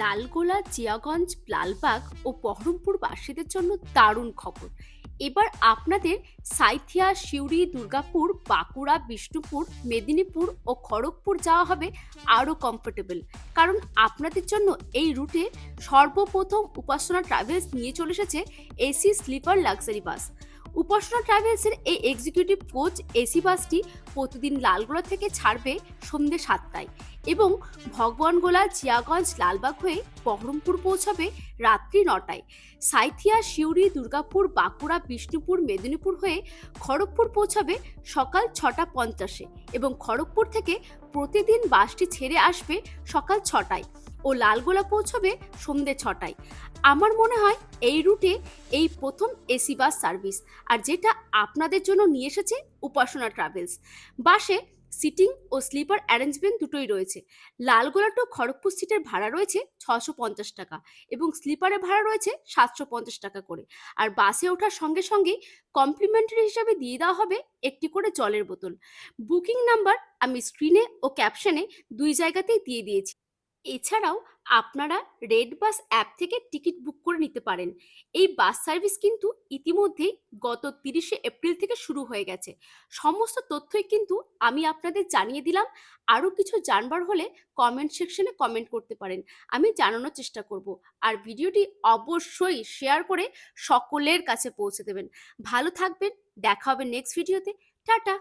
লালগোলা, জিয়াগঞ্জ, লালবাগ ও বহরমপুর বাসীদের জন্য দারুণ খবর। এবার আপনাদের সাইথিয়া, সিউড়ি, দুর্গাপুর, বাঁকুড়া, বিষ্ণুপুর, মেদিনীপুর ও খড়গপুর যাওয়া হবে আরও কমফোর্টেবল কারণ আপনাদের জন্য এই রুটে সর্বপ্রথম উপাসনা ট্রাভেলস নিয়ে চলে এসেছে AC sleeper luxury bus Upasana ট্রাভেলসের এই এক্সিকিউটিভ কোচ এসি বাসটি প্রতিদিন লালগোলা থেকে ছাড়বে সন্ধ্যে সাতটায় এবং ভগবানগোলা জিয়াগঞ্জ লালবাগ হয়ে বহরমপুর পৌঁছাবে রাত্রি নটায়। সাইথিয়া, সিউড়ি, দুর্গাপুর, বাঁকুড়া, বিষ্ণুপুর, মেদিনীপুর হয়ে খড়গপুর পৌঁছাবে সকাল ছটা পঞ্চাশে এবং খড়গপুর থেকে প্রতিদিন বাসটি ছেড়ে আসবে সকাল ছটায় ও লালগোলা পৌঁছবে সন্ধ্যে ছটায়। আমার মনে হয় এই রুটে এই প্রথম এসি বাস সার্ভিস, আর যেটা আপনাদের জন্য নিয়ে এসেছে উপাসনা ট্রাভেলস। বাসে সিটিং ও স্লিপার অ্যারেঞ্জমেন্ট দুটোই রয়েছে। লালগোলা টু খড়গপুর সিটের ভাড়া রয়েছে ছশো পঞ্চাশ টাকা এবং স্লিপারের ভাড়া রয়েছে সাতশো পঞ্চাশ টাকা করে। আর বাসে ওঠার সঙ্গে সঙ্গেই কমপ্লিমেন্টারি হিসাবে দিয়ে দেওয়া হবে একটি করে জলের বোতল। বুকিং নাম্বার আমি স্ক্রিনে ও ক্যাপশনে দুই জায়গাতেই দিয়ে দিয়েছি। এছাড়াও আপনারা রেড বাস অ্যাপ থেকে টিকিট বুক করে নিতে পারেন। এই বাস সার্ভিস কিন্তু ইতিমধ্যেই গত তিরিশে এপ্রিল থেকে শুরু হয়ে গেছে। সমস্ত তথ্যই কিন্তু আমি আপনাদের জানিয়ে দিলাম। আরও কিছু জানবার হলে কমেন্ট সেকশনে কমেন্ট করতে পারেন। আমি জানানোর চেষ্টা করব। আর ভিডিওটি অবশ্যই শেয়ার করে সকলের কাছে পৌঁছে দেবেন। ভালো থাকবেন। দেখা হবে নেক্সট ভিডিওতে টাটা!